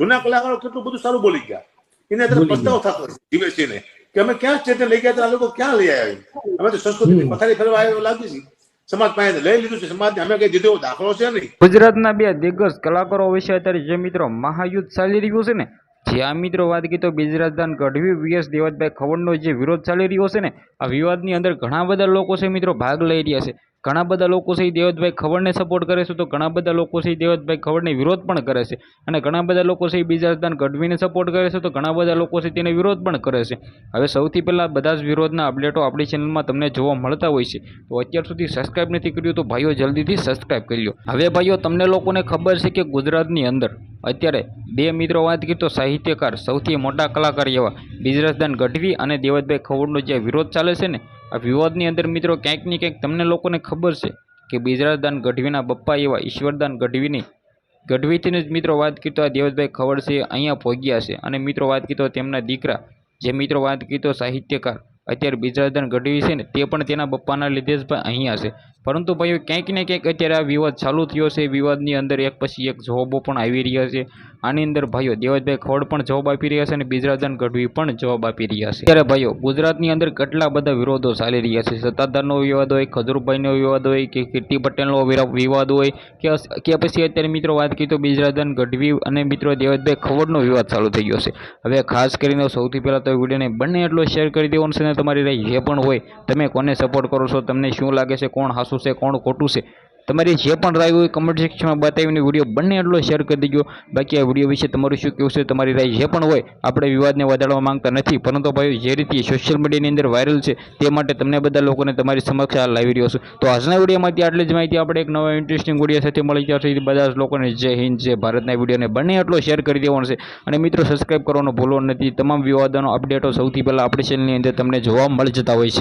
જૂના કલાકારો કેટલું બધું સારું બોલી ગયા. એને અત્યારે પસ્તાવો થતો જીવેશજીને કે અમે ક્યાં સ્ટેટને લઈ ગયા આ લોકો ક્યાં લઈ આવ્યા અમે તો સંસ્કૃતિ પથારી ફેરવા આવ્યો લાગી છે. સમાજ પાસે લઈ લીધું છે સમાજને અમે કઈ દીધો દાખલો છે નહીં. ગુજરાતના બે દિગ્ગજ કલાકારો વિશે અત્યારે જે મિત્રો મહાયુદ્ધ ચાલી રહ્યું છે ને જે આ મિત્રો વાત કરી તો બિજરાજદાન ગઢવી વીએસ દેવતભાઈ ખવડનો જે વિરોધ ચાલી રહ્યો છે ને આ વિવાદની અંદર ઘણા બધા લોકો છે મિત્રો ભાગ લઈ રહ્યા છે. ઘણા બધા લોકો છે એ દેવતભાઈ ખવડને સપોર્ટ કરે છે, તો ઘણા બધા લોકો છે દેવતભાઈ ખવડને વિરોધ પણ કરે છે. અને ઘણા બધા લોકો છે એ બિજરાજદાન ગઢવીને સપોર્ટ કરે છે, તો ઘણા બધા લોકો છે તેને વિરોધ પણ કરે છે. હવે સૌથી પહેલાં બધા જ વિરોધના અપડેટો આપણી ચેનલમાં તમને જોવા મળતા હોય છે. તો અત્યાર સુધી સબસ્ક્રાઈબ નથી કર્યું તો ભાઈઓ જલ્દીથી સબસ્ક્રાઈબ કરી લો હવે ભાઈઓ તમને લોકોને ખબર છે કે ગુજરાતની અંદર અત્યારે બે મિત્રો વાત કરીએ તો સાહિત્યકાર, સૌથી મોટા કલાકાર એવા બિજરાજદાન ગઢવી અને દેવતભાઈ ખવડનો જે વિરોધ ચાલે છે ને, આ વિવાદની અંદર મિત્રો ક્યાંક ને ક્યાંક તમને લોકોને ખબર છે કે બિજરાજદાન ગઢવીના બપ્પા એવા ઈશ્વરદાન ગઢવીની, ગઢવીથી જ મિત્રો વાત કરીએ તો આ દેવતભાઈ ખવડ છે અહીંયા ભોગ્યા છે. અને મિત્રો વાત કરીએ તો તેમના દીકરા, જે મિત્રો વાત કરીએ તો સાહિત્યકાર, અત્યારે બિજરાજદાન ગઢવી છે ને, તે પણ તેના બપ્પાના લીધે જ અહીંયા છે. પરંતુ ભાઈઓ ક્યાંક ને ક્યાંક અત્યારે આ વિવાદ ચાલુ થયો છે. વિવાદની અંદર એક પછી એક જોબો પણ આવી રહ્યા છે. આની અંદર ભાઈઓ દેવજભાઈ ખવડ પણ જોબ આપી રહ્યા છે અને બિજરાજદાન ગઢવી પણ જોબ આપી રહ્યા છે. ત્યારે ભાઈઓ, ગુજરાતની અંદર કેટલા બધા વિરોધો ચાલી રહ્યા છે? સત્તાધારનો વિવાદ હોય, ખજૂરભાઈનો વિવાદ હોય કે કીર્તિ પટેલનો વિવાદ હોય કે પછી અત્યારે મિત્રો વાત કરી તો બિજરાજદાન ગઢવી અને મિત્રો દેવજભાઈ ખવડનો વિવાદ ચાલુ થઈ ગયો છે. હવે ખાસ કરીને સૌથી પહેલાં તો વિડીયોને બંને એટલો શેર કરી દેવાનો છે ને તમારી રાય જે પણ હોય, તમે કોને સપોર્ટ કરો છો, તમને શું લાગે છે, કોણ હાસું છે, કોણ ખોટું છે? તમારી જે પણ રાય હોય કમેન્ટ સેક્શનમાં બતાવીને વીડિયો બંને એટલો શેર કરી દેજો. બાકી આ વીડિયો વિશે તમારું શું કહેવું છે, તમારી રાય જે પણ હોય, આપણે વિવાદને વધારવા માંગતા નથી. પરંતુ ભાઈ જે રીતે સોશિયલ મીડિયાની અંદર વાયરલ છે, તે માટે તમને બધા લોકોને તમારી સમક્ષ આ લાવી રહ્યો છું. તો આજના વિડીયોમાંથી આટલી જ માહિતી આપણે એક નવા ઇન્ટરેસ્ટિંગ વીડિયો સાથે મળી. જશે બધા જ લોકોને જય હિન્દ, જય ભારતના વિડીયોને બંને એટલો શેર કરી દેવાનો છે. અને મિત્રો સબસ્ક્રાઈબ કરવાનો ભૂલો નથી. તમામ વિવાદોનો અપડેટો સૌથી પહેલાં આપણી ચેનલની અંદર તમને જોવા મળી જતા હોય છે.